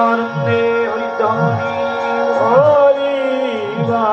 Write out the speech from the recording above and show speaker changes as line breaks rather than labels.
আনন্দে হরিদ্বানি
হরিবা